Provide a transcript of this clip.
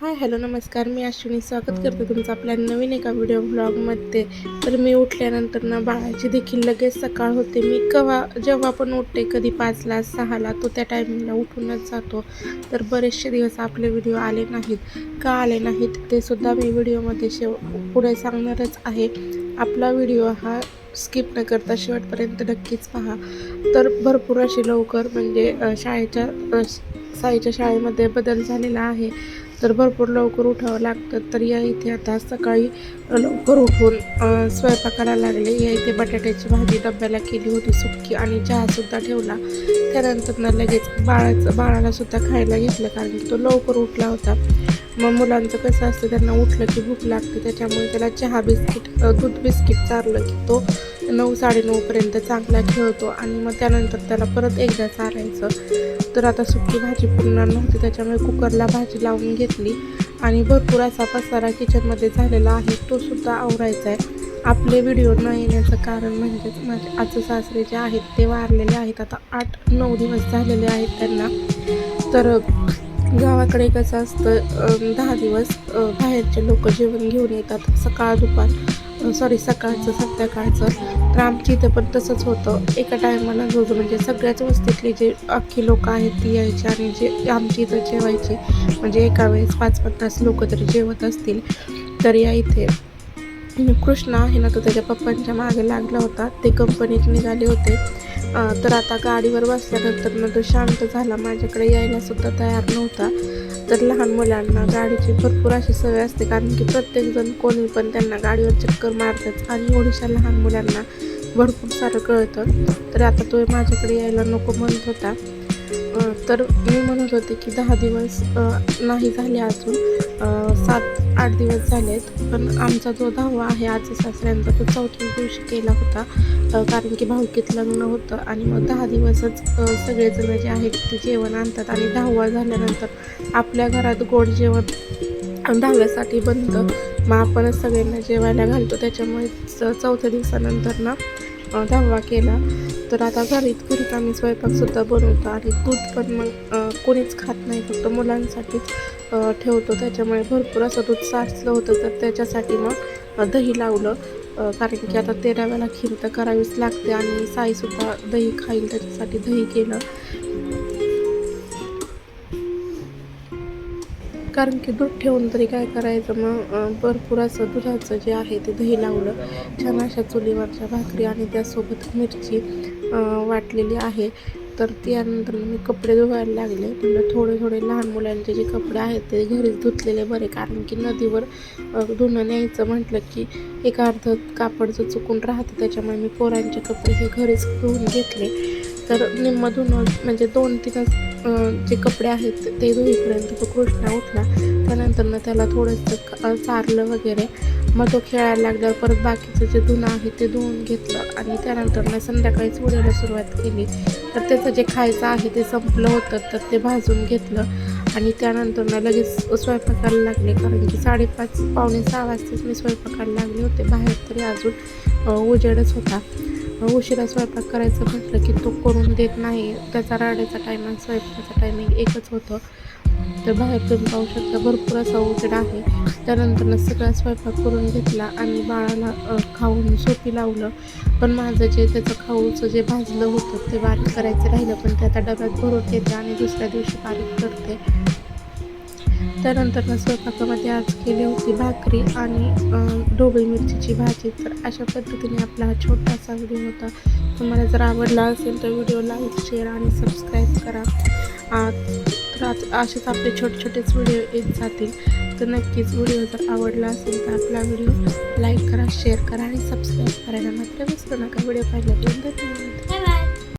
Hi hello नमस्कार. मी अश्विनी. स्वागत करते तुमचं आपल्या नवीन एका व्हिडिओ ब्लॉगमध्ये तर मी उठल्यानंतर ना बाळाची देखील लगेच सकाळ होते. मी केव्हा जेव्हा पण उठते कधी पाचला सहाला तो त्या टायमिंगला उठूनच जातो. तर बरेचसे दिवस आपले व्हिडिओ आले नाहीत. का आले नाहीत ते सुद्धा मी व्हिडिओमध्ये शेव पुढे सांगणारच आहे. आपला व्हिडिओ हा स्किप न करता शेवटपर्यंत नक्कीच पहा. तर भरपूर अशी लवकर म्हणजे शाळेच्या साईच्या शाळेमध्ये बदल झालेला आहे. तर भरपूर लवकर उठावं लागतं. तर या इथे आता सकाळी लवकर उठून स्वयंपाकाला लागले. या इथे बटाट्याची भाजी डब्याला केली होती सुक्की आणि चहासुद्धा ठेवला. त्यानंतर न लगेच बाळाचं बाळालासुद्धा खायला घेतलं कारण की तो लवकर उठला होता. मग मुलांचं कसं असतं त्यांना उठलं की भूक लागते. त्याच्यामुळे त्याला चहा बिस्किट दूध बिस्किट चारलं की तो नऊ साडेनऊपर्यंत चांगला खेळतो आणि मग त्यानंतर त्याला परत एकदा चारायचं. तर आता सुकी भाजी पुरणार नव्हती त्याच्यामुळे कुकरला भाजी लावून घेतली आणि भरपूर असा पसारा किचनमध्ये झालेला आहे तो सुद्धा आवरायचा आहे. आपले व्हिडिओ न येण्याचं कारण म्हणजेच माझे आजचे सासरे जे आहेत ते वारलेले आहेत. आता आठ नऊ दिवस झालेले आहेत त्यांना. तर गावाकडे कसं असतं दहा दिवस बाहेरचे लोक जेवण घेऊन येतात सकाळ दुपार सॉरी सकाळचं संध्याकाळचं. तर आमच्या इथं पण तसंच होतं. एका टायमाला जो जो म्हणजे सगळ्याच वस्तीतले जे अख्खी लोक आहेत ती यायची आणि जे आमच्या इथं जेवायचे म्हणजे एका वेळेस पाच पन्नास लोक तरी जेवत असतील तर या इथे. कृष्णा हे ना तो त्याच्या पप्पांच्या मागे लागला होता. ते कंपनीत निघाले होते. तर आता गाडीवर बसल्यानंतर ना तो शांत झाला. माझ्याकडे यायला सुद्धा तयार नव्हता. तर लहान मुलांना गाडीची भरपूर अशी सवय असते. कारण की प्रत्येकजण कोणी पण त्यांना गाडीवर चक्कर मारतात. आणि एवढ्याशा लहान मुलांना भरपूर सारं कळतं. तर आता तो माझ्याकडे यायला नको म्हणत होता. तर मी म्हणत होते की दहा दिवस नाही झाले अजून. सात आठ दिवस झालेत. पण आमचा जो दहावा आहे आजी सासऱ्यांचा तो चौथ्या दिवशी केला होता. कारण की भाऊकीत लग्न होतं आणि मग दहा दिवसच सगळेजण जे आहेत ते जेवण आणतात आणि दहावा झाल्यानंतर आपल्या घरात गोड जेवण दहाव्यासाठी बनतं. मग आपणच सगळ्यांना जेवायला घालतो. त्याच्यामुळे चौथ्या दिवसानंतर ना दहावा केला तर आता घरीत घरीच आम्ही स्वयंपाकसुद्धा बनवतो आणि दूध पण मग कोणीच खात नाही फक्त मुलांसाठीच ठेवतो. त्याच्यामुळे भरपूर असं दूध साचलं होतं तर त्याच्यासाठी मग दही लावलं. कारण की आता तेराव्याला खीर तर करावीच लागते आणि साईसुद्धा दही खाईल त्याच्यासाठी दही केलं. कारण की दूध ठेवून तरी काय करायचं? मग भरपूर असं दुधाचं जे आहे ते दही लावलं. छान अशा चुलीवरच्या भाकरी आणि त्यासोबत मिरची वाटलेली आहे. तर त्यानंतर मी कपडे धुवायला लागले. म्हणलं थोडे थोडे लहान मुलांचे जे कपडे आहेत ते घरीच धुतलेले बरे. कारण की नदीवर धुणं न्यायचं म्हटलं की एक अर्ध कापडचं चुकून राहतं. त्याच्यामुळे मी पोरांचे कपडे हे घरीच धुवून घेतले. तर निम्म म्हणजे दोन तीनच जे कपडे आहेत ते धुईपर्यंत तो कृष्णा उठला. त्यानंतर ना त्याला थोडंसं चारलं वगैरे. मग तो खेळायला लागल्यावर परत बाकीचं जे धुणं आहे ते धुवून घेतलं. आणि त्यानंतर ना संध्याकाळी चुड्याला सुरुवात केली. तर त्याचं जे खायचं आहे ते संपलं होतं. तर ते भाजून घेतलं. आणि त्यानंतर ना लगेच स्वयंपाकाला लागले. कारण की साडेपाच पावणे सहा वाजताच मी स्वयंपाकाला लागले होते. बाहेर तरी अजून उजेडच होता. उशिरा स्वयंपाक करायचं म्हटलं की तो करून देत नाही. त्याचा राड्याचा टायमिंग स्वयंपाकाचा टायमिंग एकच होतं. तर बाहेर तुम्ही पाहू शकता भरपूर असा उजेड आहे. त्यानंतर सगळा स्वयंपाक करून घेतला आणि बाळाला खाऊन सोपी लावलं. पण माझं जे त्याचं खाऊचं जे भाजलं होतं ते बारीक करायचं राहिलं. पण ते आता डब्यात भरून देते आणि दुसऱ्या दिवशी बारीक करते. त्यानंतर ना स्वयंपाकामध्ये आज केली होती भाकरी आणि ढोबळी मिरचीची भाजी. तर अशा पद्धतीने आपला हा छोटासा व्हिडिओ होता. तुम्हाला जर आवडला असेल तर व्हिडिओ लाईक शेअर आणि सबस्क्राईब करा. तर आज असेच आपले छोटे छोटेच व्हिडिओ येत जातील. तर नक्कीच व्हिडिओ जर आवडला असेल तर आपला व्हिडिओ लाईक करा शेअर करा आणि सबस्क्राईब करायला मात्र विसरू नका. व्हिडिओ पाहिल्याबद्दल धन्यवाद.